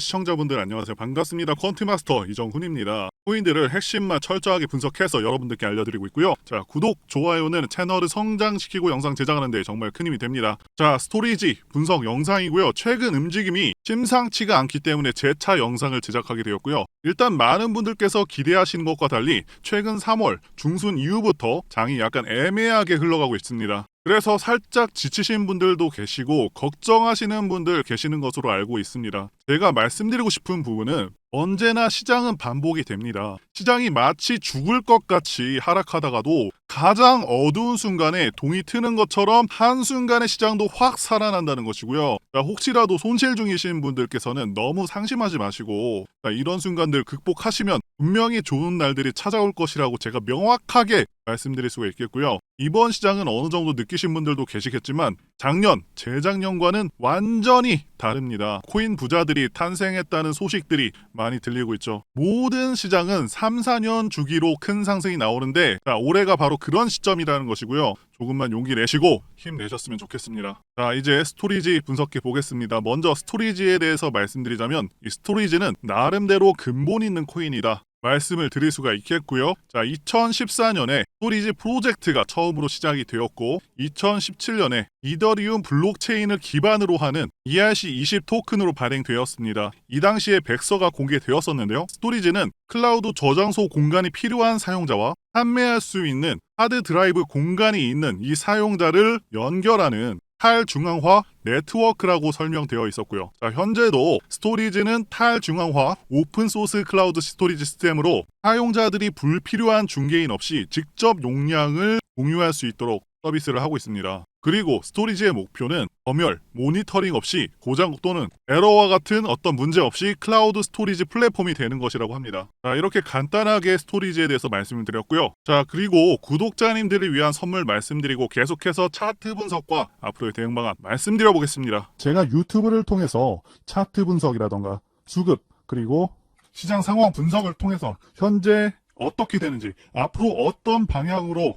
시청자분들 안녕하세요. 반갑습니다. 퀀트마스터 이정훈입니다. 코인들을 핵심만 철저하게 분석해서 여러분들께 알려드리고 있고요. 자, 구독, 좋아요는 채널을 성장시키고 영상 제작하는 데 정말 큰 힘이 됩니다. 자, 스토리지 분석 영상이고요. 최근 움직임이 심상치가 않기 때문에 재차 영상을 제작하게 되었고요. 일단 많은 분들께서 기대하시는 것과 달리 최근 3월 중순 이후부터 장이 약간 애매하게 흘러가고 있습니다. 그래서 살짝 지치신 분들도 계시고 걱정하시는 분들 계시는 것으로 알고 있습니다. 제가 말씀드리고 싶은 부분은 언제나 시장은 반복이 됩니다. 시장이 마치 죽을 것 같이 하락하다가도 가장 어두운 순간에 동이 트는 것처럼 한순간에 시장도 확 살아난다는 것이고요. 자, 혹시라도 손실 중이신 분들께서는 너무 상심하지 마시고 자, 이런 순간들 극복하시면 분명히 좋은 날들이 찾아올 것이라고 제가 명확하게 말씀드릴 수가 있겠고요. 이번 시장은 어느 정도 느끼신 분들도 계시겠지만 작년, 재작년과는 완전히 다릅니다. 코인 부자들이 탄생했다는 소식들이 많이 들리고 있죠. 모든 시장은 3, 4년 주기로 큰 상승이 나오는데 자, 올해가 바로 그런 시점이라는 것이고요. 조금만 용기 내시고 힘내셨으면 좋겠습니다. 자, 이제 스토리지 분석해 보겠습니다. 먼저 스토리지에 대해서 말씀드리자면 이 스토리지는 나름대로 근본 있는 코인이다. 말씀을 드릴 수가 있겠고요. 자, 2014년에 스토리지 프로젝트가 처음으로 시작이 되었고 2017년에 이더리움 블록체인을 기반으로 하는 ERC20 토큰으로 발행되었습니다. 이 당시에 백서가 공개되었었는데요. 스토리지는 클라우드 저장소 공간이 필요한 사용자와 판매할 수 있는 하드 드라이브 공간이 있는 이 사용자를 연결하는 탈중앙화 네트워크라고 설명되어 있었고요. 자, 현재도 스토리지는 탈중앙화 오픈소스 클라우드 스토리지 시스템으로 사용자들이 불필요한 중개인 없이 직접 용량을 공유할 수 있도록 서비스를 하고 있습니다. 그리고 스토리지의 목표는 검열, 모니터링 없이 고장 또는 에러와 같은 어떤 문제 없이 클라우드 스토리지 플랫폼이 되는 것이라고 합니다. 자, 이렇게 간단하게 스토리지에 대해서 말씀을 드렸고요. 자, 그리고 구독자님들을 위한 선물 말씀드리고 계속해서 차트 분석과 앞으로의 대응 방안 말씀드려 보겠습니다. 제가 유튜브를 통해서 차트 분석이라던가 수급 그리고 시장 상황 분석을 통해서 현재 어떻게 되는지 앞으로 어떤 방향으로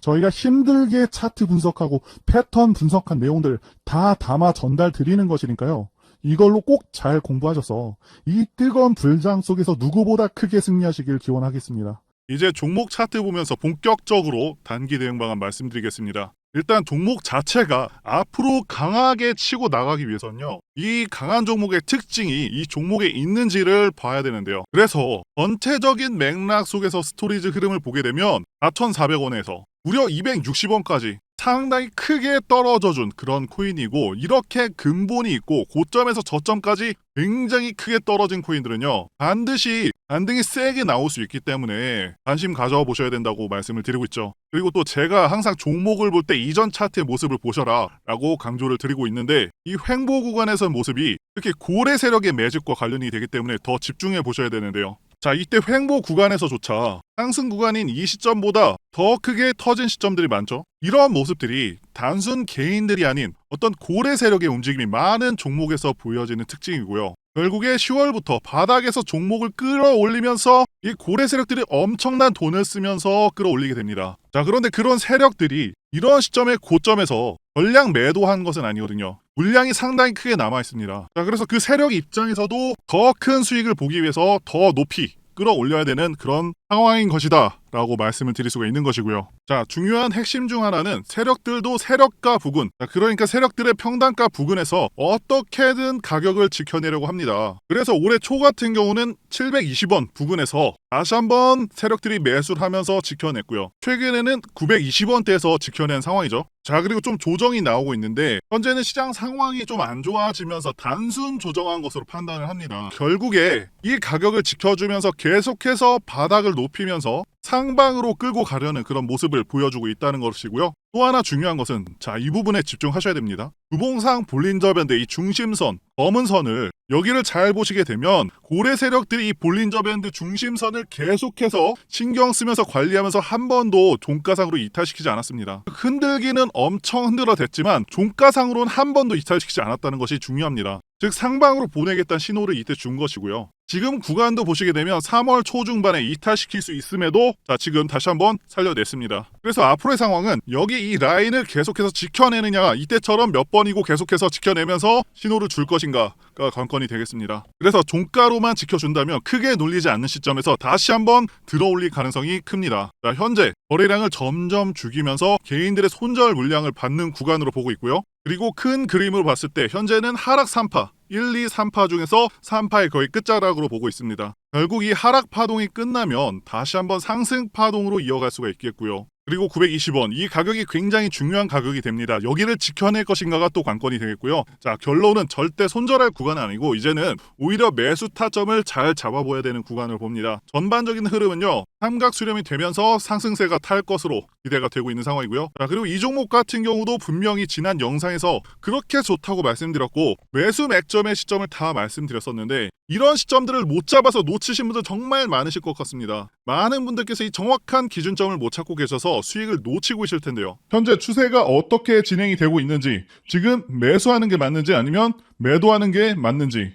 저희가 힘들게 차트 분석하고 패턴 분석한 내용들 다 담아 전달 드리는 것이니까요. 이걸로 꼭 잘 공부하셔서 이 뜨거운 불장 속에서 누구보다 크게 승리하시길 기원하겠습니다. 이제 종목 차트 보면서 본격적으로 단기 대응 방안 말씀드리겠습니다. 일단 종목 자체가 앞으로 강하게 치고 나가기 위해서는요. 이 강한 종목의 특징이 이 종목에 있는지를 봐야 되는데요. 그래서 전체적인 맥락 속에서 스토리즈 흐름을 보게 되면 4,400원에서 무려 260원까지 상당히 크게 떨어져 준 그런 코인이고 이렇게 근본이 있고 고점에서 저점까지 굉장히 크게 떨어진 코인들은요 반드시 반등이 세게 나올 수 있기 때문에 관심 가져보셔야 된다고 말씀을 드리고 있죠. 그리고 또 제가 항상 종목을 볼 때 이전 차트의 모습을 보셔라 라고 강조를 드리고 있는데 이 횡보 구간에서 모습이 특히 고래 세력의 매집과 관련이 되기 때문에 더 집중해 보셔야 되는데요 자, 이때 횡보 구간에서조차 상승 구간인 이 시점보다 더 크게 터진 시점들이 많죠. 이러한 모습들이 단순 개인들이 아닌 어떤 고래 세력의 움직임이 많은 종목에서 보여지는 특징이고요. 결국에 10월부터 바닥에서 종목을 끌어올리면서 이 고래 세력들이 엄청난 돈을 쓰면서 끌어올리게 됩니다. 자, 그런데 그런 세력들이 이런 시점에 고점에서 전량 매도한 것은 아니거든요. 물량이 상당히 크게 남아 있습니다. 자, 그래서 그 세력 입장에서도 더 큰 수익을 보기 위해서 더 높이 끌어올려야 되는 그런 상황인 것이다. 라고 말씀을 드릴 수가 있는 것이고요. 자, 중요한 핵심 중 하나는 세력들도 세력가 부근, 자, 그러니까 세력들의 평단가 부근에서 어떻게든 가격을 지켜내려고 합니다. 그래서 올해 초 같은 경우는 720원 부근에서 다시 한번 세력들이 매수를 하면서 지켜냈고요. 최근에는 920원대에서 지켜낸 상황이죠. 자, 그리고 좀 조정이 나오고 있는데 현재는 시장 상황이 좀 안 좋아지면서 단순 조정한 것으로 판단을 합니다. 결국에 이 가격을 지켜주면서 계속해서 바닥을 높이면서 상방으로 끌고 가려는 그런 모습을 보여주고 있다는 것이고요. 또 하나 중요한 것은 자, 이 부분에 집중하셔야 됩니다. 구봉상 볼린저 밴드 이 중심선, 검은 선을 여기를 잘 보시게 되면 고래 세력들이 이 볼린저 밴드 중심선을 계속해서 신경 쓰면서 관리하면서 한 번도 종가상으로 이탈시키지 않았습니다. 흔들기는 엄청 흔들어 댔지만 종가상으로는 한 번도 이탈시키지 않았다는 것이 중요합니다. 즉 상방으로 보내겠다는 신호를 이때 준 것이고요. 지금 구간도 보시게 되면 3월 초중반에 이탈시킬 수 있음에도 자 지금 다시 한번 살려냈습니다. 그래서 앞으로의 상황은 여기 이 라인을 계속해서 지켜내느냐 이때처럼 몇 번이고 계속해서 지켜내면서 신호를 줄 것인가가 관건이 되겠습니다. 그래서 종가로만 지켜준다면 크게 눌리지 않는 시점에서 다시 한번 들어올릴 가능성이 큽니다. 자, 현재 거래량을 점점 죽이면서 개인들의 손절 물량을 받는 구간으로 보고 있고요. 그리고 큰 그림으로 봤을 때 현재는 하락 3파 1, 2, 3파 중에서 3파의 거의 끝자락으로 보고 있습니다. 결국 이 하락 파동이 끝나면 다시 한번 상승 파동으로 이어갈 수가 있겠고요. 그리고 920원 이 가격이 굉장히 중요한 가격이 됩니다. 여기를 지켜낼 것인가가 또 관건이 되겠고요. 자 결론은 절대 손절할 구간은 아니고 이제는 오히려 매수 타점을 잘 잡아보야 되는 구간을 봅니다. 전반적인 흐름은요 삼각 수렴이 되면서 상승세가 탈 것으로 기대가 되고 있는 상황이고요. 자 그리고 이 종목 같은 경우도 분명히 지난 영상에서 그렇게 좋다고 말씀드렸고 매수 맥점의 시점을 다 말씀드렸었는데 이런 시점들을 못 잡아서 놓치신 분들 정말 많으실 것 같습니다. 많은 분들께서 이 정확한 기준점을 못 찾고 계셔서 수익을 놓치고 있을 텐데요. 현재 추세가 어떻게 진행이 되고 있는지, 지금 매수하는 게 맞는지 아니면 매도하는 게 맞는지.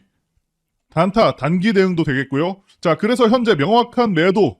단타, 단기 대응도 되겠고요. 자, 그래서 현재 명확한 매도,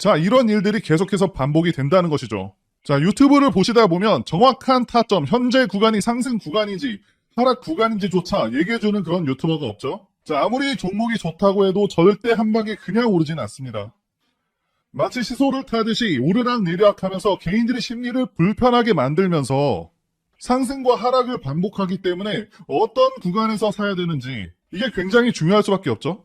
자, 이런 일들이 계속해서 반복이 된다는 것이죠. 자, 유튜브를 보시다 보면 정확한 타점, 현재 구간이 상승 구간인지 하락 구간인지조차 얘기해주는 그런 유튜버가 없죠. 자, 아무리 종목이 좋다고 해도 절대 한 방에 그냥 오르진 않습니다. 마치 시소를 타듯이 오르락 내리락 하면서 개인들의 심리를 불편하게 만들면서 상승과 하락을 반복하기 때문에 어떤 구간에서 사야 되는지 이게 굉장히 중요할 수밖에 없죠.